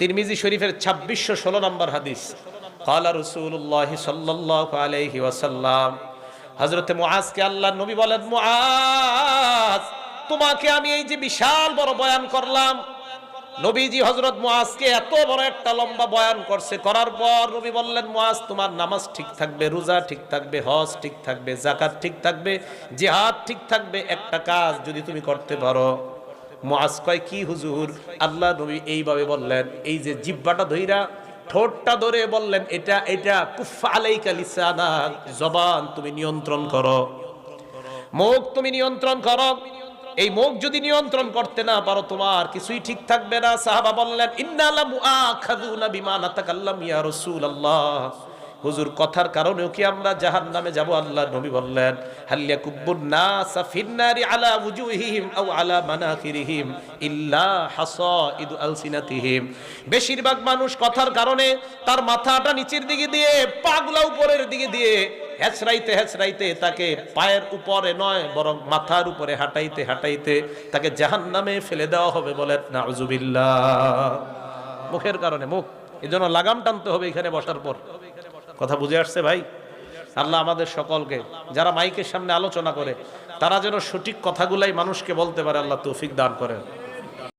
তিরমিজি শরীফের ছাব্বিশশো ষোলো নম্বর হাদিস। কালা রসুল্লাহ সাল্লাহ আলহি ওয়াসাল্লাম হজরতে মুআজকে আল্লাহ নবী বলেন, মুআজ, তোমাকে আমি এই যে বিশাল বড় বয়ান করলাম। নবীজি হজরত মুআজকে এত বড় একটা লম্বা বয়ান করছে। করার পর নবী বললেন, মুআজ, তোমার নামাজ ঠিক থাকবে, রোজা ঠিক থাকবে, হজ ঠিক থাকবে জাকাত ঠিক থাকবে, জিহাদ ঠিক থাকবে, একটা কাজ যদি তুমি করতে পারো। মুআজ কয়, কি হুজুর? আল্লাহ নবী এইভাবে বললেন, এই যে জিব্বাটা ধইরা ঠোঁটটা ধরে বললেন, এটা এটা কুফা আলাইকা লিসানা, জবান তুমি নিয়ন্ত্রণ করো। মুখ তুমি নিয়ন্ত্রণ করো। এই মুখ যদি নিয়ন্ত্রণ করতে না পারো, তোমার কিছুই ঠিক থাকবে না। সাহাবা বললেন, ইন্নালা মুআখাযুনা বিমা নাতাকাল্লাম ইয়া রাসূলুল্লাহ। হুজুর কথার কারণেও কি আমরা জাহান্নামে যাব? আল্লাহ নবী বললেন হাল্লিয়া কুব্বুন নাসা ফিন্নারি আলা উজুহিহিম আও আলা মানাখিরিহিম ইল্লা হাসাইদু আলসিনাতিহিম। বেশিরভাগ মানুষ কথার কারণে তার মাথাটা নিচের দিকে দিয়ে, পাগলা উপরের দিকে দিয়ে হেঁচড়াইতে হেঁচড়াইতে তাকে পায়ের উপরে নয়, বরং মাথার উপরে হাঁটাইতে হাঁটাইতে তাকে জাহান নামে ফেলে দেওয়া হবে বলে নাউজুবিল্লাহ। মুখের কারণে মুখ এই জন্য লাগাম টানতে হবে এখানে বসার পর। কথা বুঝে আসছে ভাই? আল্লাহ আমাদের সকলকে, যারা মাইকের সামনে আলোচনা করে, তারা যেন সঠিক কথাগুলাই মানুষকে বলতে পারে, আল্লাহ তৌফিক দান করেন।